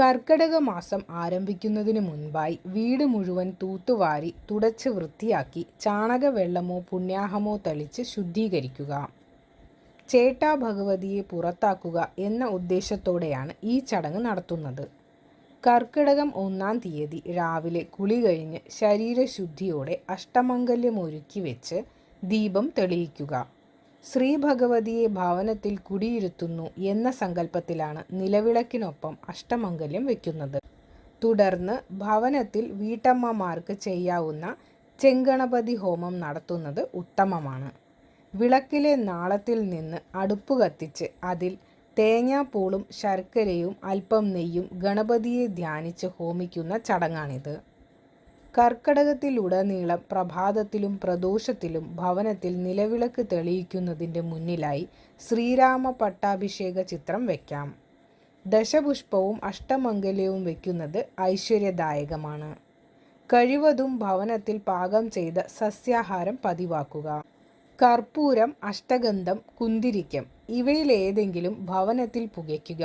കർക്കടക മാസം ആരംഭിക്കുന്നതിന് മുൻപായി വീട് മുഴുവൻ തൂത്തുവാരി തുടച്ച് വൃത്തിയാക്കി ചാണകവെള്ളമോ പുണ്യാഹമോ തളിച്ച് ശുദ്ധീകരിക്കുക. ചേട്ടാ ഭഗവതിയെ പുറത്താക്കുക എന്ന ഉദ്ദേശത്തോടെയാണ് ഈ ചടങ്ങ് നടത്തുന്നത്. കർക്കിടകം ഒന്നാം തീയതി രാവിലെ കുളി കഴിഞ്ഞ് ശരീരശുദ്ധിയോടെ അഷ്ടമംഗല്യം ഒരുക്കി വെച്ച് ദീപം തെളിയിക്കുക. ശ്രീ ഭഗവതിയെ ഭവനത്തിൽ കുടിയിരുത്തുന്നു എന്ന സങ്കല്പത്തിലാണ് നിലവിളക്കിനൊപ്പം അഷ്ടമംഗല്യം വയ്ക്കുന്നത് തുടർന്ന് ഭവനത്തിൽ വീട്ടമ്മമാർക്ക് ചെയ്യാവുന്ന ചെങ്കണപതി ഹോമം നടത്തുന്നത് ഉത്തമമാണ്. വിളക്കിലെ നാളത്തിൽ നിന്ന് അടുപ്പ് കത്തിച്ച് അതിൽ തേങ്ങാപ്പൂളും ശർക്കരയും അല്പം നെയ്യും ഗണപതിയെ ധ്യാനിച്ച് ഹോമിക്കുന്ന ചടങ്ങാണിത്. കർക്കടകത്തിലുടനീളം പ്രഭാതത്തിലും പ്രദോഷത്തിലും ഭവനത്തിൽ നിലവിളക്ക് തെളിയിക്കുന്നതിന്റെ മുന്നിലായി ശ്രീരാമ പട്ടാഭിഷേക ചിത്രം വയ്ക്കാം ദശപുഷ്പവും അഷ്ടമംഗല്യവും വയ്ക്കുന്നത് ഐശ്വര്യദായകമാണ്. കഴിവതും ഭവനത്തിൽ പാകം ചെയ്ത സസ്യാഹാരം പതിവാക്കുക. കർപ്പൂരം അഷ്ടഗന്ധം കുന്തിരിക്കം ഇവയിലേതെങ്കിലും ഭവനത്തിൽ പുകയ്ക്കുക.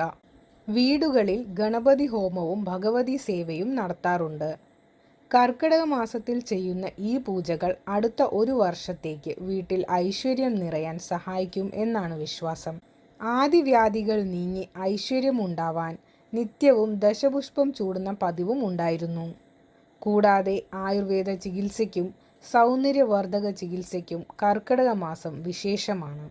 വീടുകളിൽ ഗണപതി ഹോമവും ഭഗവതി സേവയും നടത്താറുണ്ട്. കർക്കിടക മാസത്തിൽ ചെയ്യുന്ന ഈ പൂജകൾ അടുത്ത ഒരു വർഷത്തേക്ക് വീട്ടിൽ ഐശ്വര്യം നിറയാൻ സഹായിക്കും എന്നാണ് വിശ്വാസം. ആദിവ്യാധികൾ നീങ്ങി ഐശ്വര്യമുണ്ടാവാൻ നിത്യവും ദശപുഷ്പം ചൂടുന്ന പതിവും ഉണ്ടായിരുന്നു. കൂടാതെ ആയുർവേദ ചികിത്സയ്ക്കും സൗന്ദര്യവർദ്ധക ചികിത്സയ്ക്കും കർക്കിടക മാസം വിശേഷമാണ്.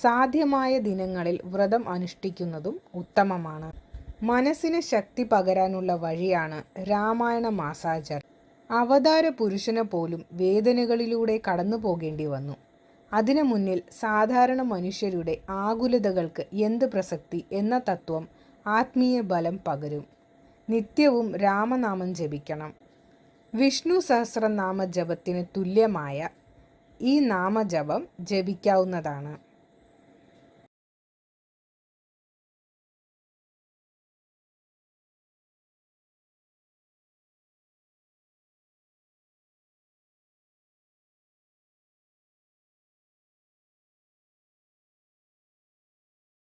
സാധ്യമായ ദിനങ്ങളിൽ വ്രതം അനുഷ്ഠിക്കുന്നതും ഉത്തമമാണ്. മനസ്സിന് ശക്തി പകരാനുള്ള വഴിയാണ് രാമായണ മാസാചർ. അവതാര പുരുഷന് പോലും വേദനകളിലൂടെ കടന്നു പോകേണ്ടി വന്നു. അതിനു മുന്നിൽ സാധാരണ മനുഷ്യരുടെ ആകുലതകൾക്ക് എന്ത് പ്രസക്തി എന്ന തത്വം ആത്മീയ ബലം പകരും. നിത്യവും രാമനാമം ജപിക്കണം. വിഷ്ണു സഹസ്രനാമ ജപത്തിന് തുല്യമായ ഈ നാമജപം ജപിക്കാവുന്നതാണ്.